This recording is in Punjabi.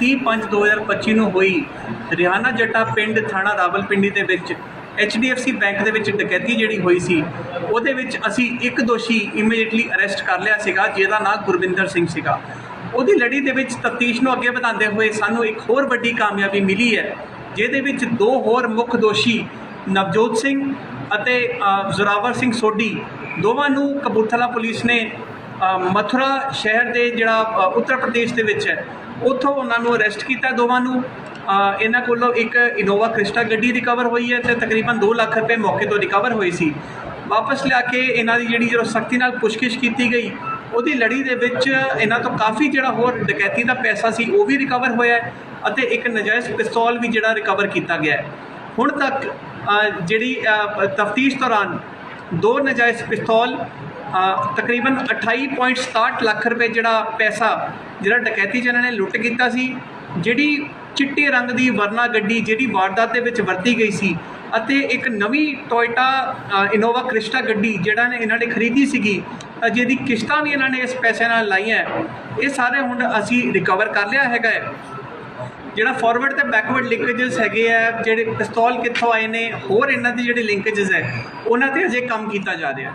30/5/2025 ਨੂੰ ਹੋਈ ਰਿਹਾਨਾ ਜੱਟਾ ਪਿੰਡ ਥਾਣਾ ਰਾਵਲਪਿੰਡੀ ਦੇ ਵਿੱਚ HDFC ਬੈਂਕ ਦੇ ਵਿੱਚ ਡਕੈਤੀ ਜਿਹੜੀ ਹੋਈ ਸੀ, ਉਹਦੇ ਵਿੱਚ ਅਸੀਂ ਇੱਕ ਦੋਸ਼ੀ ਇਮੀਡੀਏਟਲੀ ਅਰੈਸਟ ਕਰ ਲਿਆ ਸੀਗਾ, ਜਿਹਦਾ ਨਾਮ ਗੁਰਵਿੰਦਰ ਸਿੰਘ ਸੀਗਾ। ਉਹਦੀ ਲੜੀ ਦੇ ਵਿੱਚ ਤਫਤੀਸ਼ ਨੂੰ ਅੱਗੇ ਵਧਾਉਂਦੇ ਹੋਏ ਸਾਨੂੰ ਇੱਕ ਹੋਰ ਵੱਡੀ ਕਾਮਯਾਬੀ ਮਿਲੀ ਹੈ, ਜਿਹਦੇ ਵਿੱਚ ਦੋ ਹੋਰ ਮੁੱਖ ਦੋਸ਼ੀ ਨਵਜੋਤ ਸਿੰਘ ਅਤੇ ਜ਼ੋਰਾਵਰ ਸਿੰਘ ਸੋਢੀ, ਦੋਵਾਂ ਨੂੰ ਕਪੂਰਥਲਾ ਪੁਲਿਸ ਨੇ ਮਥੁਰਾ ਸ਼ਹਿਰ ਦੇ ਜਿਹੜਾ ਉੱਤਰ ਪ੍ਰਦੇਸ਼ ਦੇ ਵਿੱਚ ਹੈ। ਉੱਥੋਂ ਉਹਨਾਂ ਨੂੰ ਅਰੈਸਟ ਕੀਤਾ ਦੋਵਾਂ ਨੂੰ। ਇਹਨਾਂ ਕੋਲੋਂ ਇੱਕ ਇਨੋਵਾ ਕ੍ਰਿਸਟਾ ਗੱਡੀ ਰਿਕਵਰ ਹੋਈ ਹੈ ਤੇ ਤਕਰੀਬਨ 2 ਲੱਖ ਰੁਪਏ ਮੌਕੇ ਤੋਂ ਰਿਕਵਰ ਹੋਏ ਸੀ। ਵਾਪਸ ਲਿਆ ਕੇ ਇਹਨਾਂ ਦੀ ਜਿਹੜੀ ਜਦੋਂ ਸਖਤੀ ਨਾਲ ਪੁੱਛਗਿੱਛ ਕੀਤੀ ਗਈ, ਉਹਦੀ ਲੜੀ ਦੇ ਵਿੱਚ ਇਹਨਾਂ ਤੋਂ ਕਾਫੀ ਜਿਹੜਾ ਹੋਰ ਡਕੈਤੀ ਦਾ ਪੈਸਾ ਸੀ, ਉਹ ਵੀ ਰਿਕਵਰ ਹੋਇਆ ਅਤੇ ਇੱਕ ਨਜਾਇਜ਼ ਪਿਸਤੌਲ ਵੀ ਜਿਹੜਾ ਰਿਕਵਰ ਕੀਤਾ ਗਿਆ ਹੁਣ ਤੱਕ ਜਿਹੜੀ ਤਫਤੀਸ਼ ਦੌਰਾਨ ਦੋ ਨਜਾਇਜ਼ ਪਿਸਤੌਲ ਤਕਰੀਬਨ 28.67 ਲੱਖ ਰੁਪਏ ਜਿਹੜਾ ਪੈਸਾ ਜਿਹੜਾ ਡਕੈਤੀ ਚ ਇਹਨਾਂ ਨੇ ਲੁੱਟ ਕੀਤਾ ਸੀ, ਜਿਹੜੀ ਚਿੱਟੇ ਰੰਗ ਦੀ ਵਰਨਾ ਗੱਡੀ ਜਿਹੜੀ ਵਾਰਦਾਤ ਦੇ ਵਿੱਚ ਵਰਤੀ ਗਈ ਸੀ ਅਤੇ ਇੱਕ ਨਵੀਂ ਟੋਇਟਾ ਇਨੋਵਾ ਕ੍ਰਿਸਟਾ ਗੱਡੀ ਜਿਹੜਾ ਨੇ ਇਹਨਾਂ ਨੇ ਖਰੀਦੀ ਸੀਗੀ ਜਿਹਦੀ ਕਿਸ਼ਤਾਂ ਵੀ ਇਹਨਾਂ ਨੇ ਇਸ ਪੈਸੇ ਨਾਲ ਲਾਈਆਂ। ਇਹ ਸਾਰੇ ਹੁਣ ਅਸੀਂ ਰਿਕਵਰ ਕਰ ਲਿਆ ਹੈਗਾ ਹੈ। ਜਿਹੜਾ ਫਾਰਵਰਡ ਤੇ ਬੈਕਵਰਡ ਲਿੰਕੇजेस ਹੈਗੇ ਆ, ਜਿਹੜੇ ਪਿਸਤੌਲ ਕਿੱਥੋਂ ਆਏ ਨੇ, ਹੋਰ ਇਹਨਾਂ ਦੇ ਜਿਹੜੇ ਲਿੰਕੇजेस ਹੈ, ਉਹਨਾਂ ਤੇ ਅਜੇ ਕੰਮ ਕੀਤਾ ਜਾ ਰਿਹਾ।